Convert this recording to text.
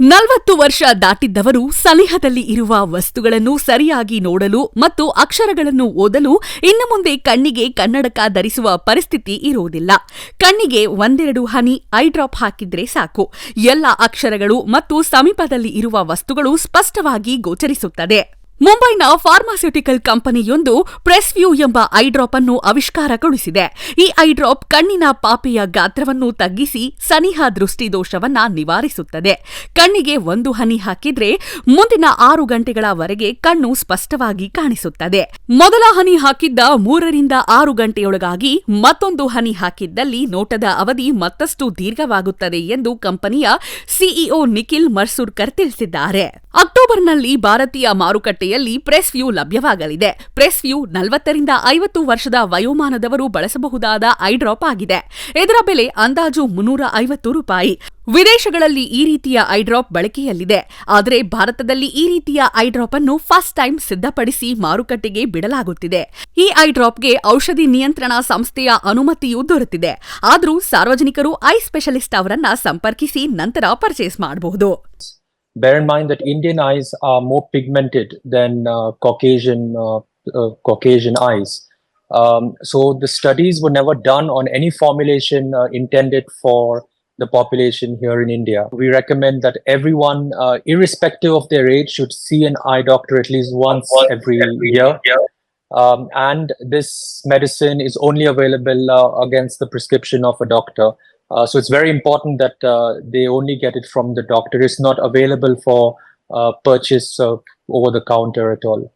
ನಲವತ್ತು ವರ್ಷ ದಾಟಿದ್ದವರು ಸನಿಹದಲ್ಲಿ ಇರುವ ವಸ್ತುಗಳನ್ನು ಸರಿಯಾಗಿ ನೋಡಲು ಮತ್ತು ಅಕ್ಷರಗಳನ್ನು ಓದಲು ಇನ್ನು ಮುಂದೆ ಕಣ್ಣಿಗೆ ಕನ್ನಡಕ ಧರಿಸುವ ಪರಿಸ್ಥಿತಿ ಇರುವುದಿಲ್ಲ. ಕಣ್ಣಿಗೆ ಒಂದೆರಡು ಹನಿ ಐ ಡ್ರಾಪ್ ಹಾಕಿದ್ರೆ ಸಾಕು. ಎಲ್ಲ ಅಕ್ಷರಗಳು ಮತ್ತು ಸಮೀಪದಲ್ಲಿ ಇರುವ ವಸ್ತುಗಳು ಸ್ಪಷ್ಟವಾಗಿ ಗೋಚರಿಸುತ್ತದೆ. ಮುಂಬೈನ ಫಾರ್ಮಾಸ್ಯೂಟಿಕಲ್ ಕಂಪನಿಯೊಂದು ಪ್ರೆಸ್ವ್ಯೂ ಎಂಬ ಐಡ್ರಾಪ್ ಡ್ರಾಪ್ ಅನ್ನು ಆವಿಷ್ಕಾರಗೊಳಿಸಿದೆ. ಈ ಐಡ್ರಾಪ್ ಡ್ರಾಪ್ ಕಣ್ಣಿನ ಪಾಪೆಯ ಗಾತ್ರವನ್ನು ತಗ್ಗಿಸಿ ಸನಿಹ ದೃಷ್ಟಿದೋಷವನ್ನ ನಿವಾರಿಸುತ್ತದೆ. ಕಣ್ಣಿಗೆ ಒಂದು ಹನಿ ಹಾಕಿದ್ರೆ ಮುಂದಿನ ಆರು ಗಂಟೆಗಳವರೆಗೆ ಕಣ್ಣು ಸ್ಪಷ್ಟವಾಗಿ ಕಾಣಿಸುತ್ತದೆ. ಮೊದಲ ಹನಿ ಹಾಕಿದ್ದ ಮೂರರಿಂದ ಆರು ಗಂಟೆಯೊಳಗಾಗಿ ಮತ್ತೊಂದು ಹನಿ ಹಾಕಿದ್ದಲ್ಲಿ ನೋಟದ ಅವಧಿ ಮತ್ತಷ್ಟು ದೀರ್ಘವಾಗುತ್ತದೆ ಎಂದು ಕಂಪನಿಯ ಸಿಇಒ ನಿಖಿಲ್ ಮರ್ಸೂರ್ಕರ್ ತಿಳಿಸಿದ್ದಾರೆ. ಅಕ್ಟೋಬರ್ನಲ್ಲಿ ಭಾರತೀಯ ಮಾರುಕಟ್ಟೆಯಲ್ಲಿ ಪ್ರೆಸ್ ವ್ಯೂ ಲಭ್ಯವಾಗಲಿದೆ. ಪ್ರೆಸ್ ವ್ಯೂ ನಲವತ್ತರಿಂದ ಐವತ್ತು ವರ್ಷದ ವಯೋಮಾನದವರು ಬಳಸಬಹುದಾದ ಐ ಡ್ರಾಪ್ ಆಗಿದೆ. ಇದರ ಬೆಲೆ ಅಂದಾಜು ಮುನ್ನೂರ ಐವತ್ತು ರೂಪಾಯಿ. ವಿದೇಶಗಳಲ್ಲಿ ಈ ರೀತಿಯ ಐ ಡ್ರಾಪ್ ಬಳಕೆಯಲ್ಲಿದೆ. ಆದರೆ ಭಾರತದಲ್ಲಿ ಈ ರೀತಿಯ ಐ ಡ್ರಾಪ್ ಅನ್ನು ಫಸ್ಟ್ ಟೈಮ್ ಸಿದ್ಧಪಡಿಸಿ ಮಾರುಕಟ್ಟೆಗೆ ಬಿಡಲಾಗುತ್ತಿದೆ. ಈ ಐ ಡ್ರಾಪ್ಗೆ ಔಷಧಿ ನಿಯಂತ್ರಣ ಸಂಸ್ಥೆಯ ಅನುಮತಿಯೂ ದೊರೆತಿದೆ. ಆದರೂ ಸಾರ್ವಜನಿಕರು ಐ ಸ್ಪೆಷಲಿಸ್ಟ್ ಅವರನ್ನ ಸಂಪರ್ಕಿಸಿ ನಂತರ ಪರ್ಚೇಸ್ ಮಾಡಬಹುದು. Bear in mind that Indian eyes are more pigmented than uh, Caucasian uh, uh, Caucasian eyes. Um, so the studies were never done on any formulation uh, intended for the population here in India. We recommend that everyone, uh, irrespective of their age, should see an eye doctor at least once every year. Um, and this medicine is only available uh, against the prescription of a doctor. Uh, so it's very important that uh, they only get it from the doctor. It's not available for uh, purchase uh, over the counter at all.